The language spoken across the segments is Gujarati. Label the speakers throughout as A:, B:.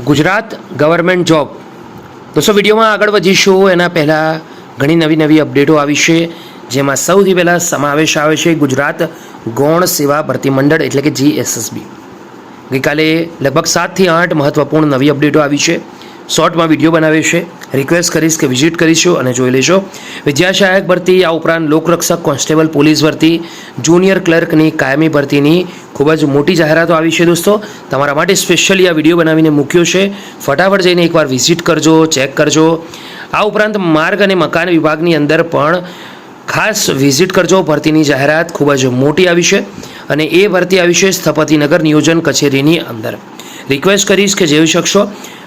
A: Gujarat government job. દોસ્તો, વિડીયોમાં આગળ વધીશું. એના પહેલાં ઘણી નવી નવી અપડેટો આવી છે, જેમાં સૌથી પહેલાં સમાવેશ આવે છે ગુજરાત ગૌણ સેવા ભરતી મંડળ, એટલે કે જીએસએસબી ગઈકાલે લગભગ સાતથી આઠ મહત્ત્વપૂર્ણ નવી અપડેટો આવી છે. શોર્ટમાં વીડિયો બનાવ્યો છે. રિક્વેસ્ટ કરીશ કે વિઝિટ કરીશું અને જોઈ લેજો. વિદ્યાસહાયક ભરતી આ ઉપરાંત લોકરક્ષક કોન્સ્ટેબલ પોલીસ ભરતી જુનિયર ક્લર્કની કાયમી ભરતીની ખૂબ જ મોટી જાહેરાતો આવી છે દોસ્તો. તમારા માટે સ્પેશિયલી આ વીડિયો બનાવીને મૂક્યો છે. ફટાફટ જઈને એકવાર વિઝિટ કરજો ચેક કરજો. આ ઉપરાંત માર્ગ અને મકાન વિભાગની અંદર પણ ખાસ વિઝિટ કરજો. ભરતીની જાહેરાત ખૂબ જ મોટી આવી છે અને એ ભરતી આવી છે સ્થપતિનગર નિયોજન કચેરીની અંદર. રિક્વેસ્ટ કરીશ કે જેવી શકશો.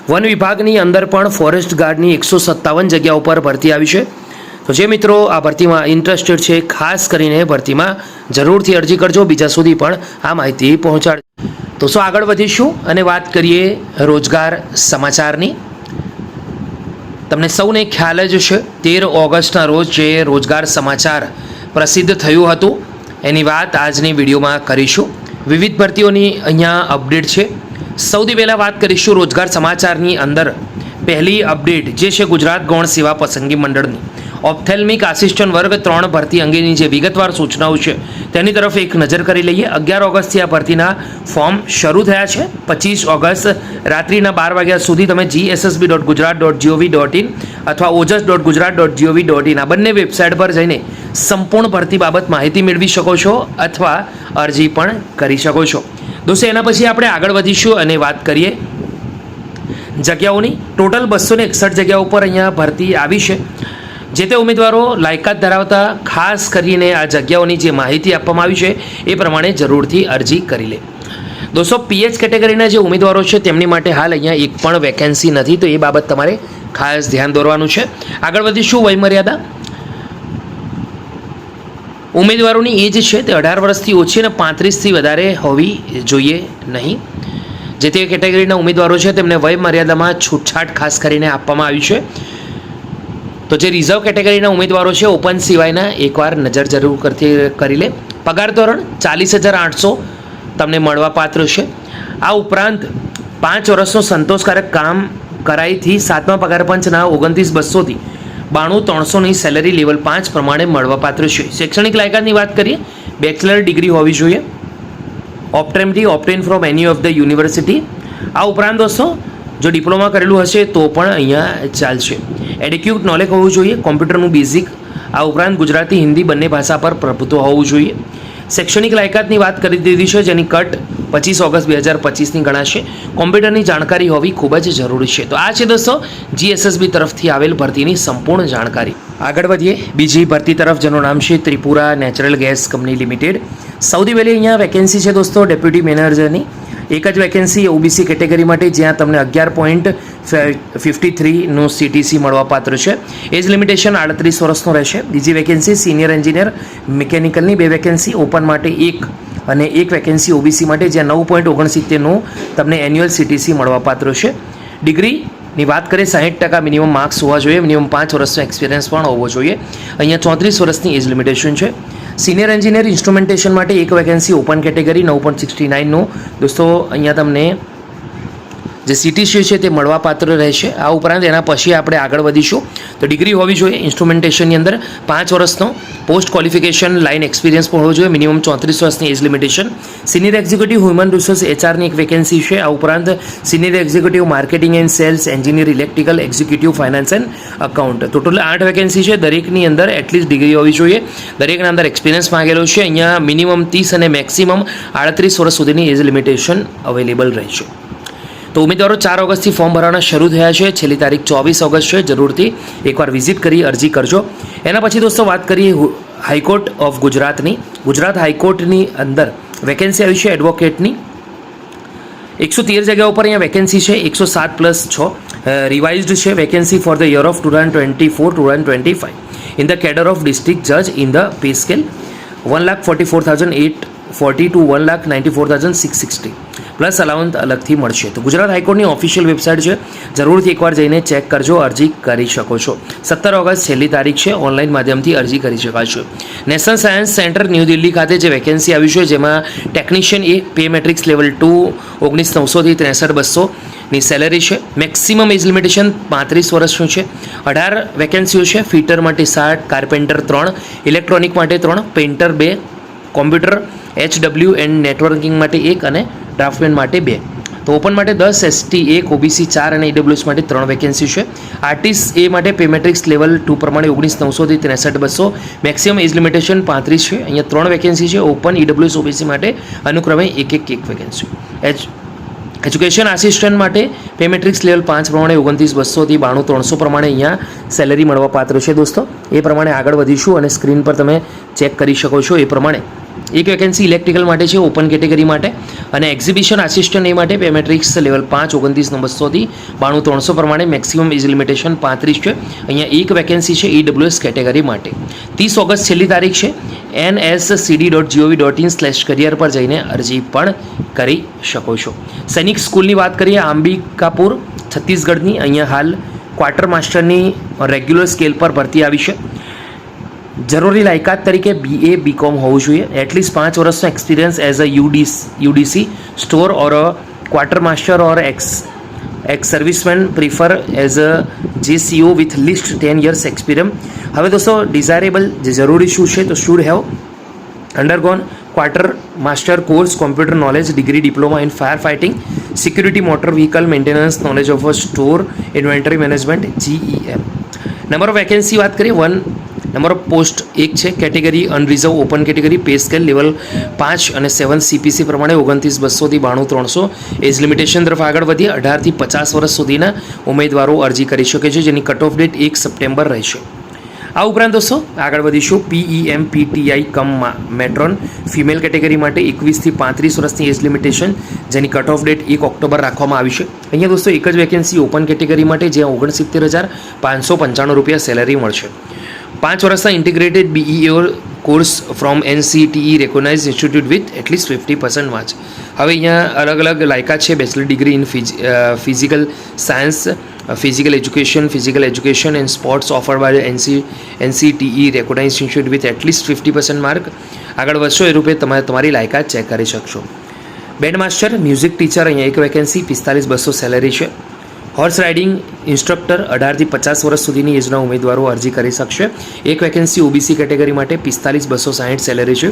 A: વન વિભાગની અંદર પણ ફોરેસ્ટ ગાર્ડની એકસો સત્તાવન જગ્યા ઉપર ભરતી આવી છે. તો જે મિત્રો આ ભરતીમાં ઇન્ટરેસ્ટેડ છે, ખાસ કરીને ભરતીમાં જરૂરથી અરજી કરજો. બીજા સુધી પણ આ માહિતી પહોંચાડ તો શું આગળ વધીશું? અને વાત કરીએ રોજગાર સમાચારની. તમને સૌને ખ્યાલ જ છે તેર ઓગસ્ટના રોજ જે રોજગાર સમાચાર પ્રસિદ્ધ થયું હતું, એની વાત આજની વિડીયોમાં કરીશું. વિવિધ ભરતીઓની અહીંયા અપડેટ છે. સૌથી પહેલાં વાત કરીશું રોજગાર સમાચારની અંદર. પહેલી અપડેટ, જે છે ગુજરાત ગૌણ સેવા પસંદગી મંડળની. ઓપ્થેલ્મિક આસિસ્ટન્ટ વર્ગ ત્રણ ભરતી અંગેની જે વિગતવાર સૂચનાઓ છે, તેની તરફ એક નજર કરી લઈએ. અગિયાર ઓગસ્ટથી આ ભરતીના ફોર્મ શરૂ થયા છે. પચીસ ઓગસ્ટ રાત્રિના બાર વાગ્યા સુધી તમે GSSB dot Gujarat dot GOV dot in અથવા Ojas dot Gujarat dot GOV dot in આ બંને વેબસાઇટ પર જઈને સંપૂર્ણ ભરતી બાબત માહિતી મેળવી શકો છો અથવા અરજી પણ કરી શકો છો. દોસ્તો, એના પછી આપણે આગળ વધીશું અને વાત કરીએ જગ્યાઓની ટોટલ બસોને એકસઠ જગ્યા ઉપર અહીંયા ભરતી આવી છે. જે તે ઉમેદવારો લાયકાત ધરાવતા ખાસ કરીને આ જગ્યાઓની જે માહિતી આપવામાં આવી છે, એ પ્રમાણે જરૂરથી અરજી કરી લે. દોસ્તો, પીએચ કેટેગરીના જે ઉમેદવારો છે, તેમની માટે હાલ અહીંયા એક પણ વેકેન્સી નથી, તો એ બાબત તમારે ખાસ ધ્યાન દોરવાનું છે. આગળ વધીશું વયમર્યાદા? ઉમેદવારોની એજ છે તે અઢાર વર્ષથી ઓછી અને પાંત્રીસથી વધારે હોવી જોઈએ નહીં. જે તે કેટેગરીના ઉમેદવારો છે તેમને વય મર્યાદામાં છૂટછાટ ખાસ કરીને આપવામાં આવી છે. તો જે રિઝર્વ કેટેગરીના ઉમેદવારો છે ઓપન સિવાયના એકવાર નજર જરૂર કરતી કરી લે. પગાર ધોરણ ચાલીસ હજાર આઠસો તમને મળવાપાત્ર છે. આ ઉપરાંત પાંચ વર્ષનો સંતોષકારક કામ કરાઈથી સાતમા પગાર પંચના ઓગણત્રીસ બસોથી બાણું ત્રણસોની સેલરી લેવલ પાંચ પ્રમાણે મળવાપાત્ર છે. શૈક્ષણિક લાયકાતની વાત કરીએ બેચલર ડિગ્રી હોવી જોઈએ. ઓપ્ટેમથી obtained from any of the university આ ઉપરાંત દોસ્તો, જો ડિપ્લોમા કરેલું હશે તો પણ અહીંયા ચાલશે. એડિક્યુટ નોલેજ હોવું જોઈએ કોમ્પ્યુટરનું બેઝિક આ ઉપરાંત ગુજરાતી, હિન્દી બંને ભાષા પર પ્રભુત્વ હોવું જોઈએ. શૈક્ષણિક લાયકાતની વાત કરી દીધી છે, જેની કટ પચીસ ઓગસ્ટ બે હજાર પચીસની ગણાશે. કોમ્પ્યુટરની જાણકારી હોવી ખૂબ જ જરૂરી છે. તો આ છે દોસ્તો જીએસએસબી તરફથી આવેલ ભરતીની સંપૂર્ણ જાણકારી. આગળ વધીએ. બીજી ભરતી તરફ જેનું નામ છે Tripura natural gas company limited. સૌથી પહેલી અહીંયા વેકેન્સી છે દોસ્તો ડેપ્યુટી મેનેજરની એક જ વેકેન્સી ઓબીસી કેટેગરી માટે, જ્યાં તમને અગિયાર પોઈન્ટ ફિફ્ટી થ્રીનું સીટીસી મળવાપાત્ર છે. એજ લિમિટેશન આડત્રીસ વર્ષનો રહેશે. બીજી વેકેન્સી સિનિયર એન્જિનિયર મિકેનિકલની બે વેકેન્સી ઓપન માટે એક અને એક વેકેન્સી ઓબીસી માટે, જ્યાં નવ પોઈન્ટ ઓગણસિત્તેરનું તમને એન્યુઅલ સીટીસી મળવાપાત્ર છે. ડિગ્રીની વાત કરીએ, સાહીઠ ટકા મિનિમમ માર્ક્સ હોવા જોઈએ. મિનિમમ પાંચ વર્ષનો એક્સપિરિયન્સ પણ હોવો જોઈએ. અહીંયા ચોત્રીસ વર્ષની એજ લિમિટેશન છે. સિનિયર એન્જિનિયર ઇન્સ્ટ્રુમેન્ટેશન માટે એક વેકેન્સી ઓપન કેટેગરી નવ પોઈન્ટ સિક્સટી નાઇનનું દોસ્તો, અહીંયા તમને જે સીટીસી છે તે મળવાપાત્ર રહેશે. આ ઉપરાંત એના પછી આપણે આગળ વધીશું. તો ડિગ્રી હોવી જોઈએ ઇન્સ્ટ્રુમેન્ટેશનની અંદર. પાંચ વર્ષનો પોસ્ટ ક્વોલિફિકેશન લાઇન એક્સપિરિયન્સ પણ હોવો જોઈએ. મિનિમમ ચોત્રીસ વર્ષની age limitation. Senior executive human resource એચઆરની એક વેકેન્સી છે. આ ઉપરાંત senior executive marketing and sales engineer electrical executive finance and account. Total આઠ વેકેન્સી છે. દરેકની અંદર એટલીસ્ટ ડિગ્રી હોવી જોઈએ. દરેકના અંદર એક્સપિરિયન્સ માંગેલો છે. અહીંયા મિનિમમ ત્રીસ અને મેક્સિમમ આડત્રીસ વર્ષ સુધીની એજ લિમિટેશન અવેલેબલ રહેશે. તો ઉમેદવારો ચાર ઓગસ્ટથી ફોર્મ ભરવાના શરૂ થયા છે. છેલ્લી તારીખ ચોવીસ ઓગસ્ટ છે. જરૂરથી એકવાર વિઝિટ કરી અરજી કરજો. એના પછી દોસ્તો વાત કરીએ હાઈકોર્ટ ઓફ ગુજરાતની. ગુજરાત હાઈકોર્ટની અંદર વેકેન્સી આવી છે એડવોકેટની એકસો તેર જગ્યા ઉપર અહીંયા વેકેન્સી છે. એકસો સાત પ્લસ છ રિવાઇઝડ છે vacancy for the year of two thousand twenty four two thousand twenty five in the cadre of district જજ in the pay scale one lakh forty four thousand eight forty two one lakh ninety four thousand six sixty plus allowance અલગથી મળશે. તો ગુજરાત હાઈકોર્ટની ઓફિશિયલ વેબસાઇટ છે. જરૂરથી એકવાર જઈને ચેક કરજો, અરજી કરી શકો છો. સત્તર ઓગસ્ટ છેલ્લી તારીખ છે. ઓનલાઈન માધ્યમથી અરજી કરી શકાશે. National science centre New Delhi ખાતે જે વેકેન્સી આવી છે, જેમાં technician A pay matrix level two ઓગણીસ નવસોથી ત્રેસઠ બસો ની સેલેરી છે. મેક્સિમમ એજ લિમિટેશન પાંત્રીસ વર્ષનું છે. અઢાર વેકેન્સીઓ છે. ફિટર માટે સાત કાર્પેન્ટર ત્રણ ઇલેક્ટ્રોનિક માટે ત્રણ પેઇન્ટર બે computer H W and networking માટે એક અને ડ્રાફ્ટમેન માટે બે. તો ઓપન માટે દસ એસટી એક ઓબીસી ચાર અને ઈડબ્લ્યુએસ માટે ત્રણ વેકેન્સી છે. આર્ટિસ્ટ એ માટે પેમેટ્રિક્સ લેવલ ટુ પ્રમાણે ઓગણીસ નવસોથી ત્રેસઠ, બસો. મેક્સિમમ એજ લિમિટેશન પાંત્રીસ છે. અહીંયા ત્રણ વેકેન્સી છે. ઓપન ઈડબ્લ્યુએસ ઓબીસી માટે અનુક્રમે એક એક એક વેકેન્સી એચ એજ્યુકેશન આસિસ્ટન્ટ માટે પેમેટ્રિક્સ લેવલ પાંચ પ્રમાણે ઓગણત્રીસ બસોથી બાણું, ત્રણસો પ્રમાણે અહીંયા સેલેરી મળવા પાત્ર છે દોસ્તો. એ પ્રમાણે આગળ વધીશું અને સ્ક્રીન પર તમે ચેક કરી શકો છો એ પ્રમાણે. એક વેકેન્સી ઇલેક્ટ્રિકલ માટે છે ઓપન કેટેગરી માટે. અને એક્ઝિબિશન આસિસ્ટન્ટ એ માટે પેમેટ્રિક્સ લેવલ પાંચ, ઓગણત્રીસ બસોથી બાણું ત્રણસો પ્રમાણે મેક્સિમમ એજ લિમિટેશન પાંત્રીસ છે. અહીંયા એક વેકેન્સી છે ઈડબ્લ્યુએસ કેટેગરી માટે. ત્રીસ ઓગસ્ટ છેલ્લી તારીખ છે. N S C D dot GOV dot in slash career પર જઈને અરજી પણ કરી શકો છો. સૈનિક સ્કૂલની વાત કરીએ, આંબિકાપુર, છત્તીસગઢની. અહીંયા હાલ ક્વાર્ટર માસ્ટરની રેગ્યુલર સ્કેલ પર ભરતી આવી છે. જરૂરી લાયકાત તરીકે બીએ બીકોમ હોવું જોઈએ. એટલીસ્ટ પાંચ વર્ષનો experience as a યુડીસ UDC store or a quarter master or ex ex serviceman prefer as a JCO with least ten years experience હવે દોસ્તો ડિઝાયરેબલ જે જરૂરી શું છે, તો should have undergone quarter master course computer knowledge degree diploma in fire fighting security motor vehicle maintenance knowledge of a store inventory management GEM number of vacancy વાત કરીએ વન નંબર ઓફ પોસ્ટ એક છે, category unreserved open category pay scale level પાંચ અને સેવન સીપીસી પ્રમાણે ઓગણત્રીસ બસોથી બાણું, ત્રણસો. એજ લિમિટેશન તરફ આગળ વધી અઢારથી પચાસ વર્ષ સુધીના ઉમેદવારો અરજી કરી શકે છે, જેની કટ ઓફ ડેટ એક સપ્ટેમ્બર રહેશે. આ ઉપરાંત દોસ્તો, આગળ વધીશું. પીઈએમ પીટીઆઈ કમમાં મેટ્રોન ફિમેલ કેટેગરી માટે એકવીસથી પાંત્રીસ વર્ષની એજ લિમિટેશન જેની કટ ઓફ ડેટ એક ઓક્ટોબર રાખવામાં આવી છે. અહીંયા દોસ્તો, એક જ વેકેન્સી ઓપન કેટેગરી માટે જ્યાં ઓગણસિત્તેર હજાર પાંચસો પંચાણું રૂપિયા સેલેરી મળશે. પાંચ વર્ષના integrated BEO course from NCTE recognise institute with at least fifty percent વાંચ હવે અહીંયા અલગ અલગ લાયકાત છે bachelor degree in physical science physical education physical education and sports offer by NC NCTE recognise institute with at least fifty percent mark આગળ વધશો, એ રૂપે તમે, તમારી લાયકાત ચેક કરી શકશો. બેન્ડ માસ્ટર મ્યુઝિક ટીચર અહીંયા એક વેકેન્સી પિસ્તાલીસ બસો સેલેરી છે. હોર્સ રાઇડિંગ ઇન્સ્ટ્રક્ટર અઢારથી પચાસ વર્ષ સુધીની એજના ઉમેદવારો અરજી કરી શકશે. એક વેકેન્સી ઓબીસી કેટેગરી માટે પિસ્તાલીસ બસો સાહીઠ સેલેરી છે.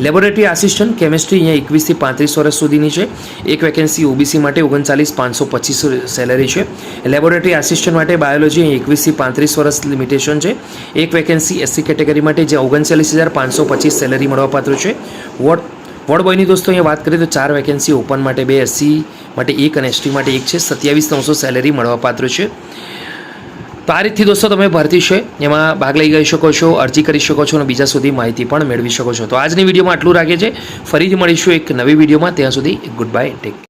A: લેબોરેટરી આસિસ્ટન્ટ કેમિસ્ટ્રી અહીંયા એકવીસથી પાંત્રીસ વર્ષ સુધીની છે. એક વેકેન્સી ઓબીસી માટે ઓગણચાલીસ પાંચસો પચીસ સેલેરી છે. લેબોરેટરી આસિસ્ટન્ટ માટે બાયોલોજી અહીં એકવીસથી પાંત્રીસ વર્ષ લિમિટેશન છે. એક વેકેન્સી એસસી કેટેગરી માટે જે ઓગણચાલીસ હજાર પાંચસો પચીસ સેલેરી મળવાપાત્ર છે. વોટ વોર્ડ બોયની દોસ્તો, અહીંયા વાત કરીએ તો ચાર વેકેન્સી ઓપન માટે બે એસસી માટે એક અને એસટી માટે એક છે. સત્યાવીસ નવસો સેલેરી મળવાપાત્ર છે. તો આ રીતથી દોસ્તો તમે ભરતી છે. એમાં ભાગ લઈ ગઈ શકો છો, અરજી કરી શકો છો અને બીજા સુધી માહિતી પણ મેળવી શકો છો. તો આજની વિડીયોમાં આટલું રાખે છે ફરીથી મળીશું એક નવી વિડીયોમાં. ત્યાં સુધી ગુડ બાય ટેક